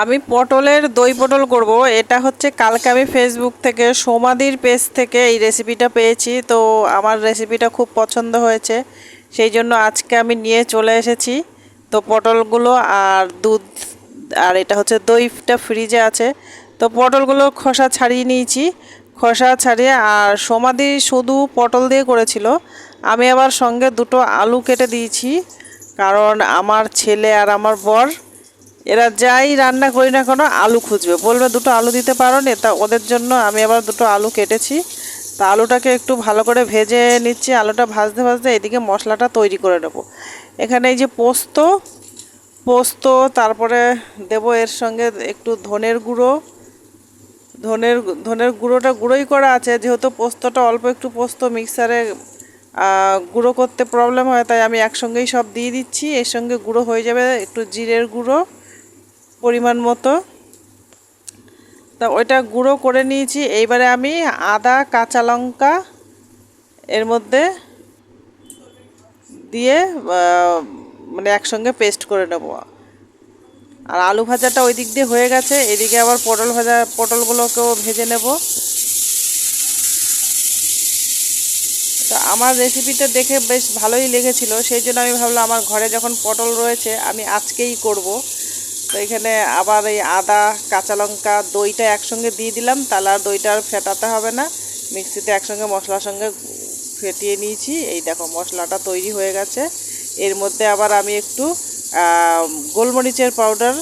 আমি পটলের দই পটল করব। এটা হচ্ছে কালকে আমি ফেসবুক থেকে সোমাদির পেজ থেকে এই রেসিপিটা পেয়েছি। তো আমার রেসিপিটা খুব পছন্দ হয়েছে। সেই জন্য আজকে আমি নিয়ে চলে এসেছি। তো পটলগুলো আর দুধ আর এটা হচ্ছে দইটা ফ্রিজে আছে। তো পটলগুলো খোসা ছাড়িয়ে নিয়েছি। খোসা ছাড়িয়ে আর সোমাদি শুধু পটল দিয়ে করেছিল। আমি আবার সঙ্গে দুটো আলু কেটে দিয়েছি। কারণ আমার ছেলে আর আমার বর এরা যাই রান্না করি না কেন, আলু খুঁজবে। বলবে, দুটো আলু দিতে পারো নি। তা ওদের জন্য আমি আবার দুটো আলু কেটেছি। তা আলুটাকে একটু ভালো করে ভেজে নিচ্ছি। আলুটা ভাজতে ভাজতে এদিকে মশলাটা তৈরি করে নেব। এখানে এই যে পোস্ত পোস্ত, তারপরে দেব এর সঙ্গে একটু ধনের গুঁড়ো। ধনের ধনের গুঁড়োটা গুঁড়োই করা আছে। যেহেতু পোস্তটা অল্প একটু পোস্ত মিক্সারে গুঁড়ো করতে প্রবলেম হয়, তাই আমি একসঙ্গেই সব দিয়ে দিচ্ছি। এর সঙ্গে গুঁড়ো হয়ে যাবে একটু জিরের গুঁড়ো। পরিমাণ মতো। তা ওইটা গুঁড়ো করে নিয়েছি। এইবারে আমি আদা, কাঁচা লঙ্কা এর মধ্যে দিয়ে মানে একসঙ্গে পেস্ট করে নেব। আর আলু ভাজাটা ওই দিক দিয়ে হয়ে গেছে। এদিকে আবার পটল ভাজা, পটলগুলোকেও ভেজে নেব। তো আমার রেসিপিটা দেখে বেশ ভালোই লেগেছিল। সেই জন্য আমি ভাবলাম, আমার ঘরে যখন পটল রয়েছে, আমি আজকেই করব। তো এখানে আবার এই আদা, কাঁচা লঙ্কা দইটা একসঙ্গে দিয়ে দিলাম। তাহলে আর দইটা আর ফেটাতে হবে না। মিক্সিতে একসঙ্গে মশলার সঙ্গে ফেটিয়ে নিয়েছি। এই দেখো মশলাটা তৈরি হয়ে গেছে। এর মধ্যে আবার আমি একটু গোলমরিচের পাউডার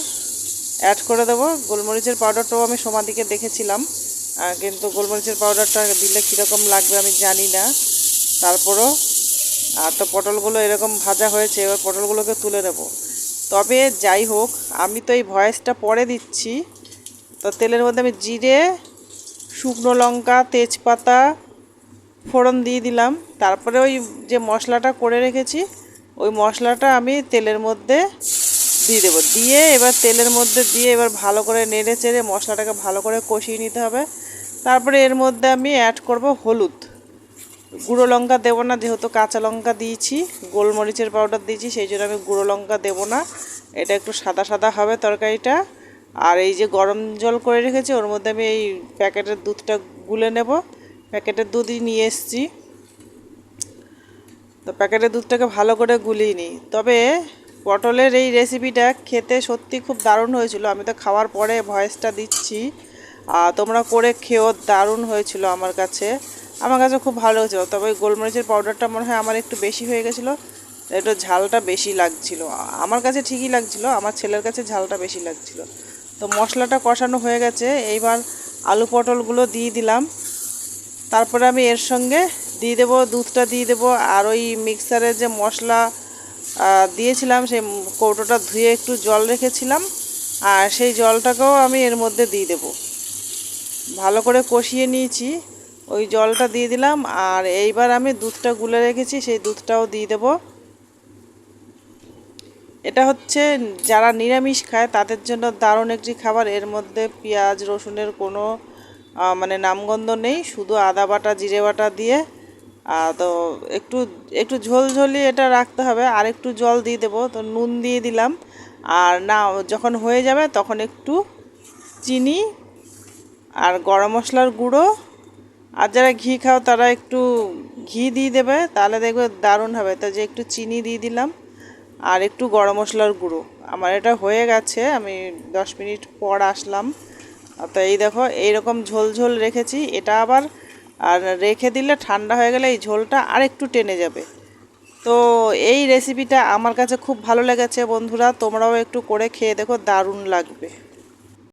অ্যাড করে দেবো। গোলমরিচের পাউডারটাও আমি সমাধিকে দেখেছিলাম। কিন্তু গোলমরিচের পাউডারটা দিলে কীরকম লাগবে আমি জানি না। তারপরও আর তো পটলগুলো এরকম ভাজা হয়েছে, এবার পটলগুলোকে তুলে নেব তবে যাই হোক, আমি তো এই ভয়েসটা পরে দিচ্ছি। তো তেলের মধ্যে আমি জিরে, শুকনো লঙ্কা, তেজপাতা, ফোড়ন দিয়ে দিলাম। তারপরে ওই যে মশলাটা করে রেখেছি, ওই মশলাটা আমি তেলের মধ্যে দিয়ে দেবো। দিয়ে এবার তেলের মধ্যে দিয়ে এবার ভালো করে নেড়ে চেড়ে মশলাটাকে ভালো করে কষিয়ে নিতে হবে। তারপরে এর মধ্যে আমি অ্যাড করব হলুদ। গুঁড়ো লঙ্কা দেবো না, যেহেতু কাঁচা লঙ্কা দিয়েছি, গোলমরিচের পাউডার দিয়েছি, সেই জন্য আমি গুঁড়ো লঙ্কা দেবো না। এটা একটু সাদা সাদা হবে তরকারিটা। আর এই যে গরম জল করে রেখেছি, ওর মধ্যে আমি এই প্যাকেটের দুধটা গুলে নেব। প্যাকেটের দুধই নিয়ে এসছি। তো প্যাকেটের দুধটাকে ভালো করে গুলিয়ে নিই। তবে পটলের এই রেসিপিটা খেতে সত্যি খুব দারুণ হয়েছিল। আমি তো খাওয়ার পরে ভয়েসটা দিচ্ছি। আর তোমরা করে খেয়েও দারুণ হয়েছিল আমার কাছে। আমার কাছে খুব ভালো হয়েছিল তবে গোলমরিচের পাউডারটা মনে হয় আমার একটু বেশি হয়ে গেছিল, একটু ঝালটা বেশি লাগছিল। আমার কাছে ঠিকই লাগছিল, আমার ছেলের কাছে ঝালটা বেশি লাগছিল। তো মশলাটা কষানো হয়ে গেছে, এইবার আলু পটলগুলো দিয়ে দিলাম। তারপরে আমি এর সঙ্গে দিয়ে দেবো, দুধটা দিয়ে দেবো, আর ওই মিক্সারের যে মশলা দিয়েছিলাম, সেই কৌটোটা ধুয়ে একটু জল রেখেছিলাম, আর সেই জলটাকেও আমি এর মধ্যে দিয়ে দেবো। ভালো করে কষিয়ে নিয়েছি। ওই জলটা দিয়ে দিলাম, আর এইবার আমি দুধটা গুলে রেখেছি, সেই দুধটাও দিয়ে দেব। এটা হচ্ছে যারা নিরামিষ খায়, তাদের জন্য দারুণ একটি খাবার। এর মধ্যে পেঁয়াজ, রসুনের কোনো মানে নামগন্ধ নেই, শুধু আদা বাটা, জিরে বাটা দিয়ে তো একটু একটু ঝোলঝলি এটা রাখতে হবে। আর একটু জল দিয়ে দেবো, তো নুন দিয়ে দিলাম। আর না, যখন হয়ে যাবে তখন একটু চিনি আর গরম মশলার গুঁড়ো আর যারা ঘি খাও, তারা একটু ঘি দিয়ে দেবে, তাহলে দেখবে দারুণ হবে। তা যে একটু চিনি দিয়ে দিলাম, আর একটু গরম মশলার গুঁড়ো। আমার এটা হয়ে গেছে, আমি দশ মিনিট পর আসলাম। তো এই দেখো, এইরকম ঝোল ঝোল রেখেছি। এটা আবার, আর রেখে দিলে ঠান্ডা হয়ে গেলে এই ঝোলটা আর একটু টেনে যাবে। তো এই রেসিপিটা আমার কাছে খুব ভালো লেগেছে বন্ধুরা, তোমরাও একটু করে খেয়ে দেখো, দারুণ লাগবে।